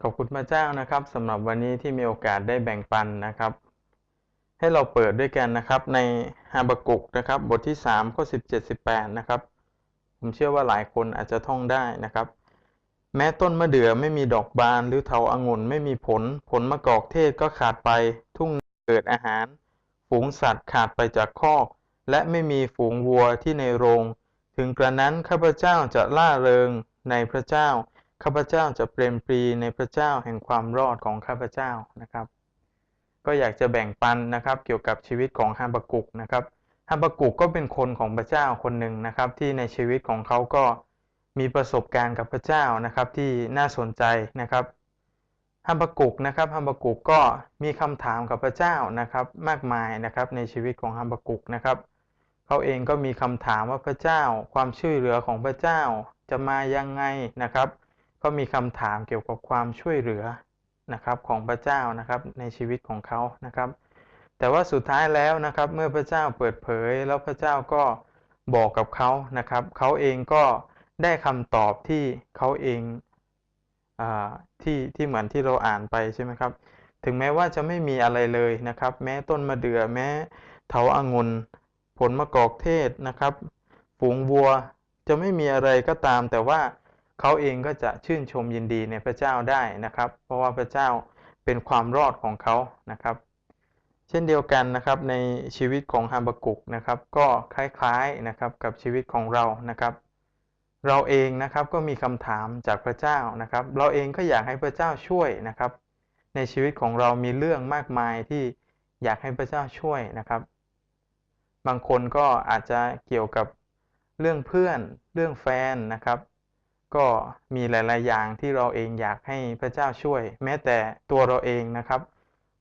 ขอบคุณพระเจ้านะครับสำหรับวันนี้ที่มีโอกาสได้แบ่งปันนะครับ ให้เราเปิดด้วยกันนะครับในฮาบกุกนะครับ บทที่3ข้อ17 18นะครับ ผมเชื่อว่าหลายคนอาจจะท่องได้นะครับ แม้ต้นมะเดื่อไม่มีดอกบานหรือเถาอางุ่นไม่มีผล ผลมะกอกเทศก็ขาดไปทุ่งเกิดอาหาร ฝูงสัตว์ขาดไปจากคอก และไม่มีฝูงวัวที่ในโรง ถึงกระนั้นข้าพเจ้าจะล่าเริงในพระเจ้า ข้าพเจ้าจะเปรมปรีในพระเจ้าแห่งความรอดของข้าพเจ้านะครับ ก็อยากจะแบ่งปันนะครับ เกี่ยวกับชีวิตของฮาบากุกนะครับฮาบากุกก็เป็นคนของพระเจ้าคนหนึ่งนะครับ ที่ในชีวิตของเขาก็มีประสบการณ์กับพระเจ้านะครับ ที่น่าสนใจนะครับฮาบากุกนะครับฮาบากุกก็มีคำถามกับพระเจ้านะครับ มากมายนะครับในชีวิตของฮาบากุกนะครับเขาเองก็มีคำถามว่าพระเจ้า ความช่วยเหลือของพระเจ้าจะมายังไงนะครับ ก็มีคำถามเกี่ยวกับความช่วยเหลือนะครับของพระเจ้านะครับในชีวิตของเขานะครับ แต่ว่าสุดท้ายแล้วนะครับเมื่อพระเจ้าเปิดเผย แล้วพระเจ้าก็บอกกับเขานะครับเขาเองก็ได้คำตอบที่เขาเองที่ที่เหมือนที่เราอ่านไปใช่ไหมครับ ถึงแม้ว่าจะไม่มีอะไรเลยนะครับ แม้ต้นมะเดื่อแม้เถาอางุ่นผลมะกอกเทศนะครับ ฝูงวัวจะไม่มีอะไรก็ตาม แต่ว่า เขาเองก็จะชื่นชมยินดีในพระเจ้าได้นะครับ เพราะว่าพระเจ้าเป็นความรอดของเขานะครับ เช่นเดียวกันนะครับในชีวิตของฮาบากุกนะครับ ก็คล้ายๆนะครับกับชีวิตของเรานะครับ เราเองนะครับก็มีคำถามจากพระเจ้านะครับ เราเองก็อยากให้พระเจ้าช่วยนะครับ ในชีวิตของเรามีเรื่องมากมายที่อยากให้พระเจ้าช่วยนะครับ บางคนก็อาจจะเกี่ยวกับเรื่องเพื่อน เรื่องแฟนนะครับ ก็มีหลาย ๆ อย่างที่เราเองอยากให้พระเจ้าช่วย แม้แต่ตัวเราเองนะครับ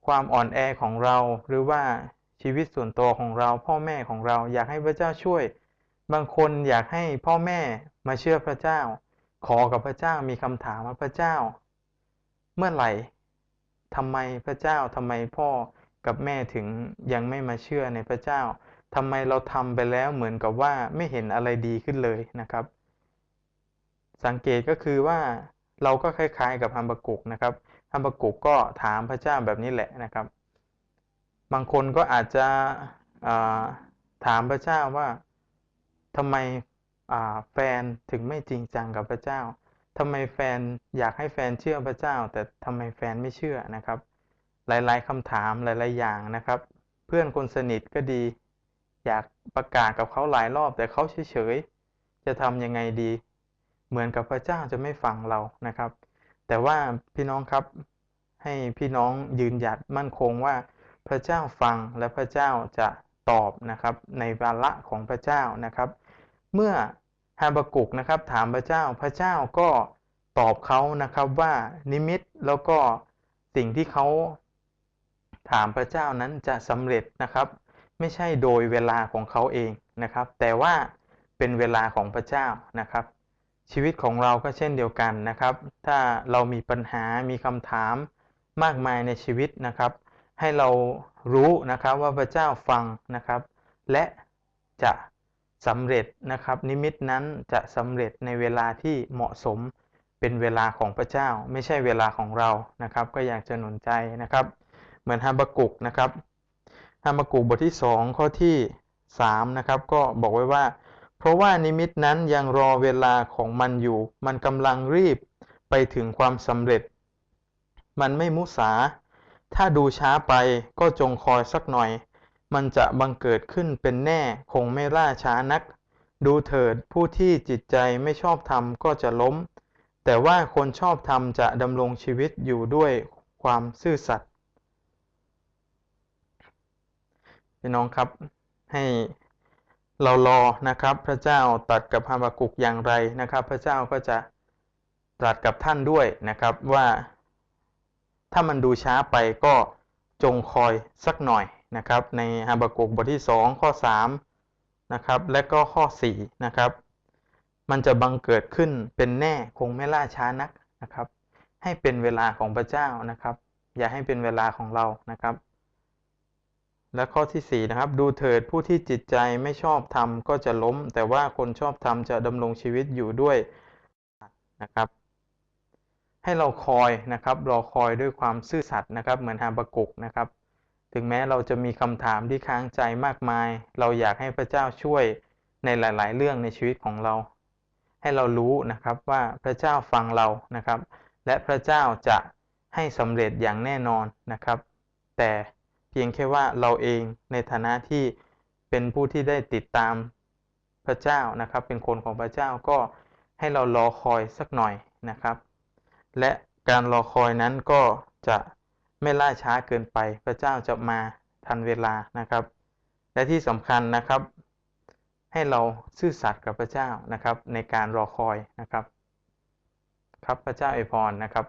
ความอ่อนแอของเราหรือว่าชีวิตส่วนตัวของเราพ่อแม่ของเราอยากให้พระเจ้าช่วย บางคนอยากให้พ่อแม่มาเชื่อพระเจ้า ขอกับพระเจ้ามีคำถามว่าพระเจ้า เมื่อไหร่ทำไมพระเจ้าทำไมพ่อกับแม่ถึงยังไม่มาเชื่อในพระเจ้าทำไมเราทำไปแล้วเหมือนกับว่าไม่เห็นอะไรดีขึ้นเลยนะครับ สังเกตก็คือว่าเราก็คล้ายๆกับฮัมบากุกนะครับฮัมบากุกก็ถามพระเจ้าแบบนี้แหละนะครับ บางคนก็อาจจะถามพระเจ้าว่าทำไมแฟนถึงไม่จริงจังกับพระเจ้าทำไมแฟนอยากให้แฟนเชื่อพระเจ้า แต่ทำไมแฟนไม่เชื่อนะครับ หลายๆคำถามหลาย ๆ อย่างนะครับ เพื่อนคนสนิทก็ดี อยากประกาศกับเขาหลายรอบ แต่เขาเฉยๆจะทำยังไงดี เหมือนกับพระเจ้าจะไม่ฟังเรานะครับ แต่ว่าพี่น้องครับให้พี่น้องยืนหยัดมั่นคงว่าพระเจ้าฟังและพระเจ้าจะตอบนะครับในวาระของพระเจ้านะครับ เมื่อฮาบากุกนะครับถามพระเจ้าพระเจ้าก็ตอบเขานะครับว่านิมิตแล้วก็สิ่งที่เขาถามพระเจ้านั้นจะสำเร็จนะครับ ไม่ใช่โดยเวลาของเขาเองนะครับ แต่ว่าเป็นเวลาของพระเจ้านะครับ ชีวิตของเราก็เช่นเดียวกันนะครับ ถ้าเรามีปัญหามีคำถามมากมายในชีวิตนะครับ ให้เรารู้นะครับว่าพระเจ้าฟังนะครับ และจะสำเร็จนะครับ นิมิตนั้นจะสำเร็จในเวลาที่เหมาะสมเป็นเวลาของพระเจ้า ไม่ใช่เวลาของเรานะครับ ก็อยากจะหนุนใจนะครับ เหมือนฮาบากุกนะครับฮามากุกบทที่สองข้อที่สามนะครับก็บอกไว้ว่า เพราะว่านิมิตนั้นยังรอเวลาของมันอยู่ มันกำลังรีบไปถึงความสำเร็จ มันไม่มุสา ถ้าดูช้าไปก็จงคอยสักหน่อย มันจะบังเกิดขึ้นเป็นแน่คงไม่ล่าช้านัก ดูเถิดผู้ที่จิตใจไม่ชอบธรรมก็จะล้ม แต่ว่าคนชอบธรรมจะดำรงชีวิตอยู่ด้วยความซื่อสัตย์พี่น้องครับให้ เรารอนะครับ พระเจ้าตัดกับฮาบากุกอย่างไรนะครับ พระเจ้าก็จะตรัสกับท่านด้วยนะครับว่าถ้ามันดูช้าไปก็จงคอยสักหน่อยนะครับ ในฮาบากุกบทที่ 2 ข้อ3นะครับและก็ข้อ4นะครับ มันจะบังเกิดขึ้นเป็นแน่คงไม่ล่าช้านักนะครับ ให้เป็นเวลาของพระเจ้านะครับ อย่าให้เป็นเวลาของเรานะครับ และข้อที่ 4 นะครับ ดูเถิดผู้ที่จิตใจไม่ชอบธรรมก็จะล้ม แต่ว่าคนชอบธรรมจะดำรงชีวิตอยู่ด้วยนะครับ ให้เราคอยนะครับรอคอยด้วยความซื่อสัตย์นะครับ เหมือนฮาบากุกนะครับ ถึงแม้เราจะมีคำถามที่ค้างใจมากมาย เราอยากให้พระเจ้าช่วยในหลาย ๆ เรื่องในชีวิตของเรา ให้เรารู้นะครับว่าพระเจ้าฟังเรานะครับ และพระเจ้าจะให้สำเร็จอย่างแน่นอนนะครับ แต่ เพียงแค่ว่าเราเองในฐานะที่เป็นผู้ที่ได้ติดตามพระเจ้านะครับ เป็นคนของพระเจ้าก็ให้เรารอคอยสักหน่อยนะครับ และการรอคอยนั้นก็จะไม่ล่าช้าเกินไป พระเจ้าจะมาทันเวลานะครับ และที่สำคัญนะครับ ให้เราซื่อสัตย์กับพระเจ้านะครับ ในการรอคอยนะครับ ครับพระเจ้าอวยพรนะครับ